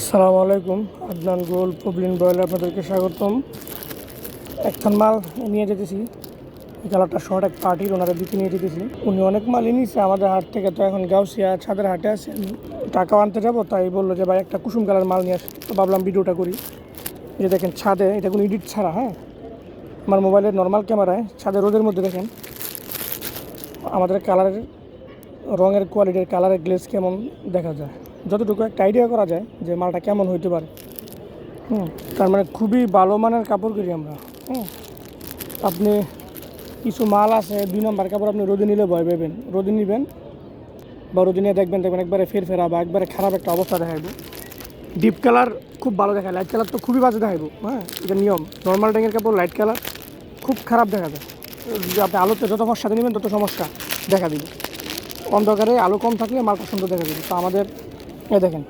আসসালামু আলাইকুম, আদনান গোল পবলিন বয়েল আপনাদেরকে স্বাগতম। একখান মাল নিয়ে যেতেছি, এই কালারটা শর্ট, এক পার্টির ওনারা দিতে নিয়ে যেতেছি। উনি অনেক মালই নিচ্ছে আমাদের হাট থেকে, তো এখন গাউসিয়া ছাদের হাটে আছে টাকাও আনতে যাব, তাই বলল যে, ভাই, একটা কুসুম কালার মাল নিয়ে আসে। তো ভাবলাম ভিডিওটা করি। যে দেখেন ছাদে, এটা কোনো এডিট ছাড়া হ্যাঁ? আমার মোবাইলের নর্মাল ক্যামেরায় ছাদে রোদের মধ্যে দেখেন। আমাদের কালারের, রঙের কোয়ালিটির কালারের গ্লেস কেমন দেখা যায়? যতটুকু একটা আইডিয়া করা যায় যে মালটা কেমন হইতে পারে। হুম, তার মানে খুবই ভালো মানের কাপড় করি আমরা। হুম, আপনি কিছু মাল আছে, দুই নম্বর কাপড় আপনি রোদে নিলে ভয় পাবেন। রোদে নেবেন বা রোদে নিয়ে দেখবেন দেখবেন একবারে ফের ফেরা বা একবারে খারাপ একটা অবস্থা দেখাইব। ডিপ কালার খুব ভালো দেখায় লাইট কালার তো খুবই বাজে দেখাইব। হ্যাঁ এটা নিয়ম। নর্মাল ট্যাঙ্গের কাপড় লাইট কালার খুব খারাপ দেখা যায়। আপনি আলোতে যত সাথে নেবেন, তত সমস্যা দেখা দিবে। অন্ধকারে আলো কম থাকলে মালটা সুন্দর দেখা যাবে তো আমাদের এ দেখেন,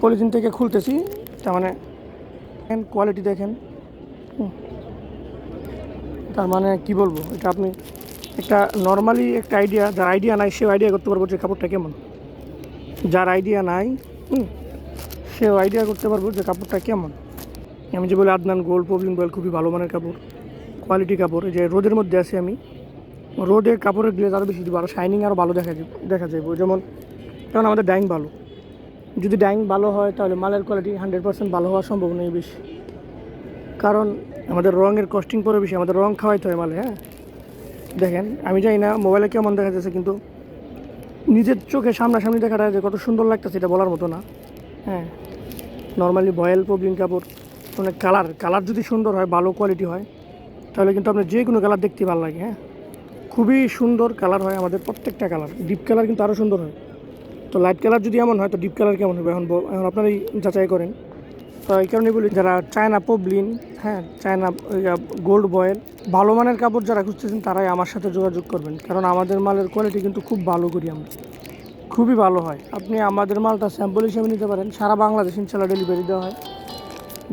পলিথিন থেকে খুলতেছি, তার মানে কোয়ালিটি দেখেন। তার মানে কি বলব, এটা আপনি একটা নর্মালি একটা আইডিয়া যার আইডিয়া নাই, সেও আইডিয়া করতে পারব যে কাপড়টা কেমন। যার আইডিয়া নাই সেও আইডিয়া করতে পারব যে কাপড়টা কেমন। আমি যে বলি আদনান গোল্ড পবলিন বয়েল খুবই ভালো মানের কাপড় কোয়ালিটি কাপড় যে রোদের মধ্যে আছি আমি, রোদে কাপড়ের গ্লেজ আরও বেশি দিব আরও শাইনিং আরও ভালো দেখা দেখা যাবে যেমন যেমন আমাদের ডাইং ভালো। যদি ডাইং ভালো হয়, তাহলে মালের কোয়ালিটি হান্ড্রেড পার্সেন্ট ভালো হওয়ার সম্ভাবনাই বেশি। কারণ আমাদের রঙের কস্টিং পরে বেশি, আমাদের রং খাওয়াইতে হয় মালে হ্যাঁ? দেখেন, আমি জানি না মোবাইলে কেমন দেখা যাচ্ছে কিন্তু নিজের চোখে সামনাসামনি দেখাটা যে কত সুন্দর লাগতেছে, এটা বলার মতো না হ্যাঁ? নর্মালি বয়েল পবলিন কাপড় মানে কালার কালার যদি সুন্দর হয়, ভালো কোয়ালিটি হয়, তাহলে কিন্তু আপনার যে কোনো কালার দেখতে ভালো লাগে হ্যাঁ? খুবই সুন্দর কালার হয় আমাদের প্রত্যেকটা কালার ডিপ কালার কিন্তু আরও সুন্দর হয়। তো লাইট কালার যদি এমন হয়, তো ডিপ কালার কেমন হবে? এখন এখন আপনারাই যাচাই করেন। তো এই কারণে বলি, যারা চায়না পবলিন হ্যাঁ চায়না গোল্ড বয়েল ভালো মানের কাপড় যারা খুঁজতেছেন, তারাই আমার সাথে যোগাযোগ করবেন। কারণ আমাদের মালের কোয়ালিটি কিন্তু খুব ভালো করি আমরা। খুবই ভালো হয়। আপনি আমাদের মালটা স্যাম্পল হিসেবে নিতে পারেন। সারা বাংলাদেশ ইনশাল্লাহ ডেলিভারি দেওয়া হয়।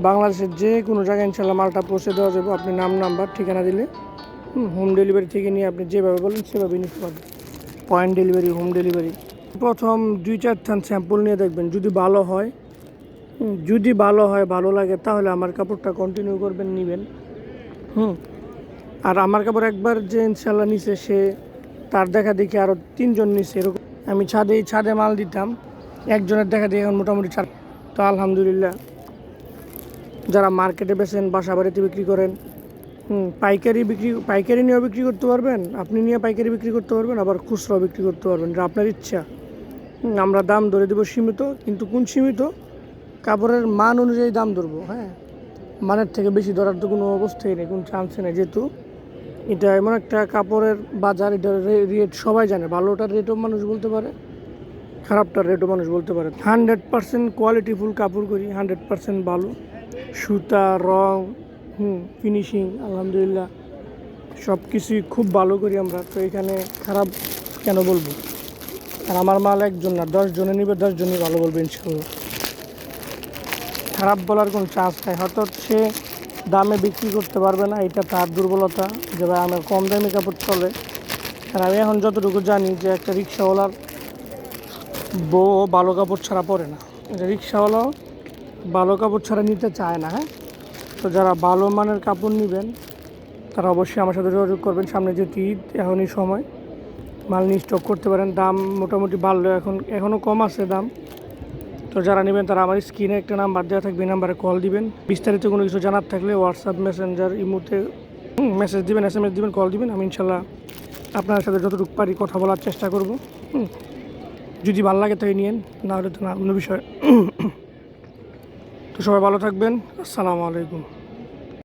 বাংলাদেশের যে কোনো জায়গায় ইনশাল্লাহ মালটা পৌঁছে দেওয়া যাবে। আপনি নাম নাম্বার ঠিকানা দিলে, হোম ডেলিভারি থেকে নিয়ে আপনি যেভাবে বলেন সেভাবে নিতে পারবেন। পয়েন্ট ডেলিভারি হোম ডেলিভারি প্রথম দুই চার থান স্যাম্পল নিয়ে দেখবেন যদি ভালো হয় যদি ভালো হয় ভালো লাগে তাহলে আমার কাপড়টা কন্টিনিউ করবেন নেবেন হুম। আর আমার কাপড় একবার যে ইনশাল্লাহ নিছে সে তার দেখা দেখি আরও তিনজন নিছে এরকম। আমি ছাদে ছাদে মাল দিতাম একজনের দেখা দেখি এখন মোটামুটি চার। তো আলহামদুলিল্লাহ যারা মার্কেটে বেছেন বাসা বাড়িতে বিক্রি করেন হুম, পাইকারি বিক্রি পাইকারি নিয়েও বিক্রি করতে পারবেন আপনি নিয়ে পাইকারি বিক্রি করতে পারবেন আবার খুচরাও বিক্রি করতে পারবেন আপনার ইচ্ছা। আমরা দাম ধরে দেবো সীমিত, কিন্তু কোন সীমিত? কাপড়ের মান অনুযায়ী দাম ধরবো হ্যাঁ? মানের থেকে বেশি ধরার তো কোনো অবস্থাই নেই, কোনো চান্স নেই যেহেতু। এটা এমন একটা কাপড়ের বাজার এটা রেট সবাই জানে, ভালোটার রেটও মানুষ বলতে পারে, খারাপটার রেটও মানুষ বলতে পারে। হান্ড্রেড পার্সেন্ট কোয়ালিটিফুল কাপড় করি হান্ড্রেড পার্সেন্ট ভালো। সুতা, রং, হুম ফিনিশিং আলহামদুলিল্লাহ সব কিছুই খুব ভালো করি আমরা, তো এখানে খারাপ কেন বলব? আর আমার মাল একজন না, দশ জনে নিবে, দশ জনই ভালো বলবে ইনশাল্লাহ। খারাপ বলার কোনো চান্স নাই। হয়তো সে দামে বিক্রি করতে পারবে না, এটা তার দুর্বলতা যে ভাই আমার কম দামি কাপড় চলে। আর আমি এখন যতটুকু জানি যে একটা রিক্সাওয়ালার বউ ভালো কাপড় ছাড়া পরে না। এটা রিক্সাওয়ালাও ভালো কাপড় ছাড়া নিতে চায় না হ্যাঁ? তো যারা ভালো মানের কাপড় নেবেন, তারা অবশ্যই আমার সাথে যোগাযোগ করবেন। সামনে যেহেতু ঈদ, এখনই সময়। মাল নিয়ে স্টক করতে পারেন, দাম মোটামুটি বাড়লো এখন, এখনও কম আছে দাম। তো যারা নেবেন তারা আমার স্ক্রিনে একটা নাম্বার দেওয়া থাকবে নাম্বারে কল দিবেন। বিস্তারিত কোনো কিছু জানার থাকলে হোয়াটসঅ্যাপ মেসেঞ্জার ইমোতে মেসেজ দিবেন এস এম এস দিবেন, কল দিবেন। আমি ইনশাল্লাহ আপনার সাথে যতটুকু পারি কথা বলার চেষ্টা করব। যদি ভালো লাগে তাই নিয়েন, না হলে তো না, অন্য বিষয়। তো সবাই ভালো থাকবেন। আসসালামু আলাইকুম।